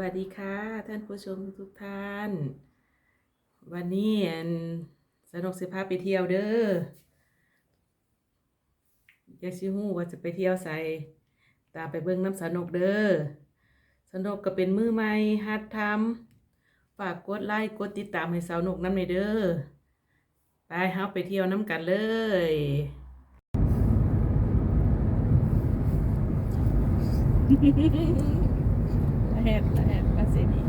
วัสดีค่ะ ท่านผู้ชมทุกท่าน วันนี้อันสนุกสิพาไปเที่ยวเด้ออยากสิฮู้ว่าจะไปเที่ยวไสตาไปเบิ่งน้ำสนุกเด้อสนุกก็เป็นมือใหม่หัดทำฝากกดไลค์กดติดตามให้สาวนุกน้ำในเด้อไปเฮาไปเที่ยวน้ำกันเลยละแหดละแหดปลาเสนี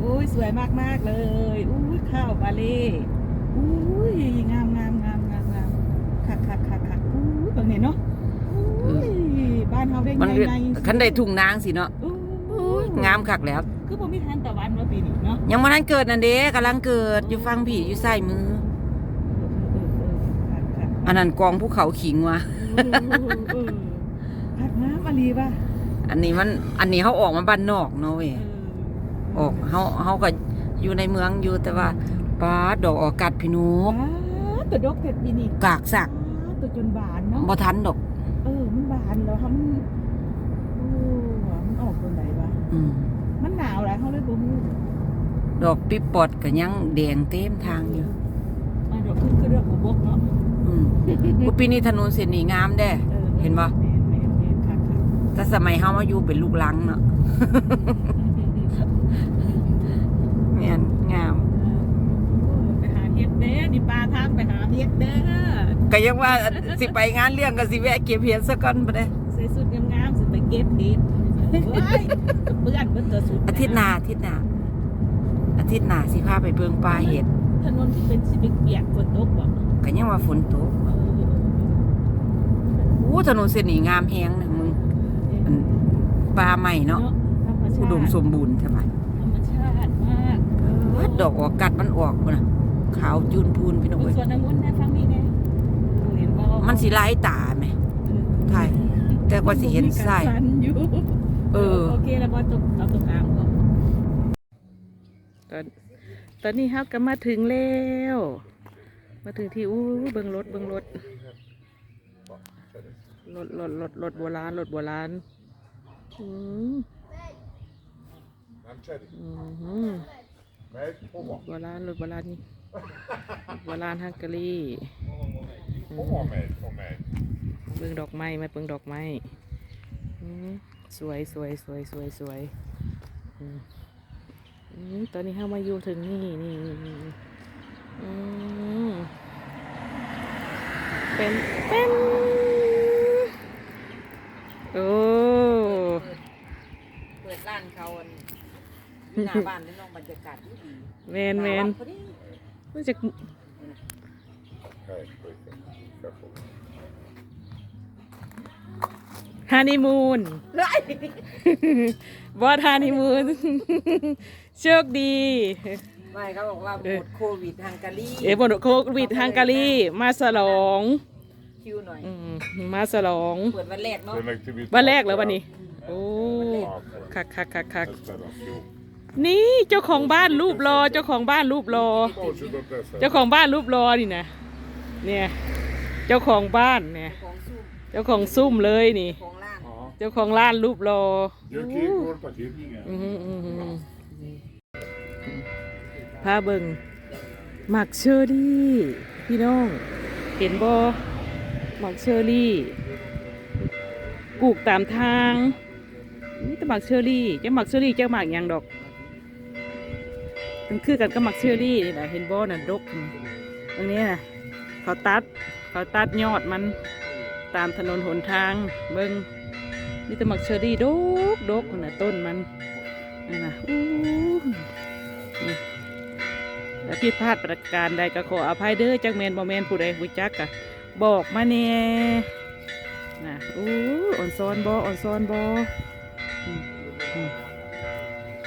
อุ้ยสวยมากมากๆเลยอุ้ยข้าวบาเล่อุ้ยงามงามงามงามงามคักคักคักคักอุ้ยตรงนี้เนาะอุ้ยบ้านเฮาได้มันไงเรียกไงคันได้ทุ่งนางสิเนาะอุ้อุ้ยยงามคักแล้ว คือผมมีทานตะวันมาปีนี้เนาะยังบ่ทันเกิดนั่นเด้กำลังเกิดอยู่ฟังผีอยู่ใส่มือเออเออเออคักคักอันนั้นกองภูเขาขิงว่ะเออเออคักงามอะลีป่ะ อันนี้มัน อันนี้เขาออกมาบ้านนอกเนาะเว้ยเอออกเฮาเฮาก็อยู่ในเมืองอยู่แต่ว่าป้าดดอกออกกัดพี่หนูว้าตัวดอกเผ็ดปีนี้กากสักว้าตัวจนบานเนาะบ่ทันดอก เออ มันบานแล้วค่ะมันโอ้มันออกตรงไหนวะอืมมันหนาวแล้วเขาเลยบ่ฮู้ดอกปิปอดก็ยังแดงเต็มทางอยู่มาดอกขึ้นคือเรื่องของบกเนาะอืมอุปีนี้ถนนเส้นนี้งามเด้ออเห็นปะ แต่สมัยเฮามาอยู่เป็นลูกหลังเนาะแม่นงามโอ้ไปหาเฮ็ดเด้อนี่ปลาทางไปหาเฮ็ดเด้อก็ยังว่าสิไปงานเลี้ยงก็สิแวะเก็บเห็ดซะก่อนบ่ได้ใส่สุดงามๆสิไปเก็บเห็ดว้ายเปื้อนเบิ่ตัวสุดอาทิตย์หน้าอาทิตย์หน้าอาทิตย์หน้าสิพาไปเบิ่งปลาเห็ดถนนที่เป็นสิเปียกๆฝนตกบ่ก็ยังว่าฝนตกเอออู้ถนนเส้นนี้งามแฮงนะมึงอัน ปลาใหม่เนาะธรรมชาอุติดมสมบูรณ์ใช่ไหมธรรมชาติมากวัดดอกออกกัดมันออกพุ่นน่ะขาวจูนพูนพี่น้องเบิ่งเอ้ยสวนองุ่นนะฟังนี่แน่เห็นบ่มันสิลายตาไหมใช่แต่ก็สิเห็นไส้มีการสั่นอยู่เออโอเคแล้วบ่ตกเอาตกกลางก่อนตอนตอนนี้เฮาก็มาถึงแล้ว มาถึงที่อู้เบิ่งรถเบิ่งรถรถรถรถรถโบราณรถโบราณ อืม I'm Teddy. อืม Meg, kom maar. โบราณรถโบราณนี่โบราณฮังการี Kom maar, Meg. Kom mee. เบิ่งดอกไม้มาเบิ่งดอกไม้อืมสวยสวยสวยสวยสวยอืมอืมตอนนี้เข้ามาอยู่ถึงนี่นี่นี่นี่อืมเป็นเป็นโอ้ เปิดร้านเขาอันหน้าบ้านนี่น้องบรรยากาศดีแมนแมนมันจะ Hey, quick. Careful. ฮานีมูนบอสฮานีมูนโชคดีไม่เขาบอกว่าหมดโควิดฮังการีเอ๋บนโควิดฮังการีมาฉลองคิวหน่อยอืมมาฉลองเปิดวันแรกเนาะ Zijn activiteit. วันแรกแล้ววันนี้ โอ้ Ah, คักคักคักคัก Dat is dan veel. นี่เจ้าของบ้านรูปรอ เจ้าของบ้านรูปรอ Oh, ze dat best. เจ้าของบ้านรูปรอนี่นะเนี่ยเจ้าของบ้านเนี่ยของซุ่มเจ้าของซุ่มเลยนี่ของร้าน Ah. เจ้าของร้านรูปรอ Jurkie, ik hoor dat hier. อืมอืมอืมพาเบิงหมักเชอรี่ พี่น้อง เห็นบอหมักเชอรี่ปลูกตามทาง นี่ต่หมักเชอรี่จะหมักเชอรี่จะหมักยังดอกมันคือกันก็หมักเชอรี่นี่แหละเห็นบ่อน่ะดกตรงนี้นะเขาตัดเขาตัดยอดมันตามถนนหนทางเบิ้งนี่ต่หมักเชอรี่ดกดกน่ะต้นมันนั่นะอู้แล้วผิดพลาดประการใดก็ขออภัยเด้อจักแมนบ่แมนผู้ใดผู้จักกะบอกมาแน่นะอู้อ่อนซ้อนบ่อ่อนซ้อนบอ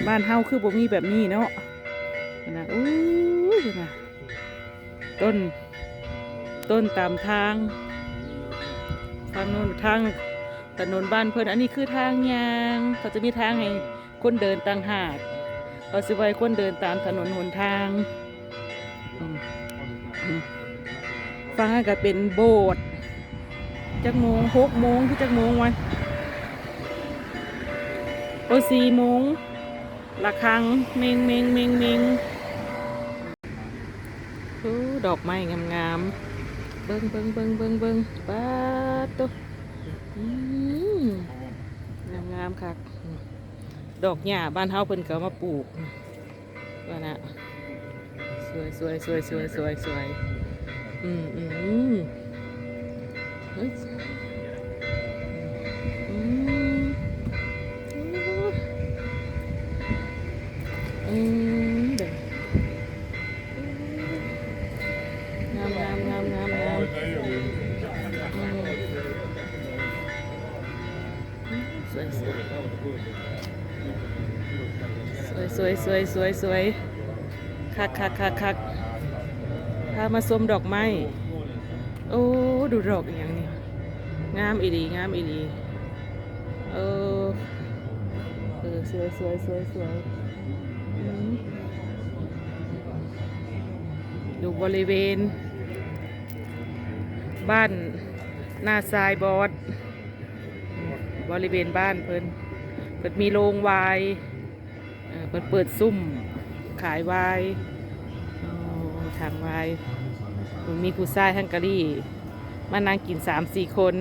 บ้านเฮาคือบ่มีแบบนี้เนาะนะอู้นะต้น ต้นตามทางทางโน้นทางถนนบ้านเพื่อนอันนี้คือทางยางเขาจะมีทางให้คนเดินต่างหากเขาสิไว้คนเดินตามถนนหนทางฟังให้ก็เป็นโบสถ์จักโมงหกโมงที่จักโมงวัน โอซีโมงละครังเมงเมงเมงเมงอดอกไม้งามๆ เบิ้งเบิ้งเบิ้งเบิ้งเบิ้งป้าตัวอืมงามๆค่ะดอกหญ้าบ้านเฮาเพิ่นก็เอามาปลูกว่านะสวยสวยสวยสวยสวยสวยอืมอืมอืมเฮ้ย วยสวยสวยสวยสวยคักคักคักคักพามาชมดอกไม้ โอ้ ดูดอกอย่างนี้ งามอีดีงามอีดีเออ เออ สวยสวยสวยสวยดูบริเวณ บ้านหน้าทรายบอสบริเวณบ้านเพิ่น เปิดมีโรงวายเอ่อเปิดเปิดซุ่ม ขายวายทางวายมีผู้ชายฮังกะรี่ มานั่งกินสามสี่คน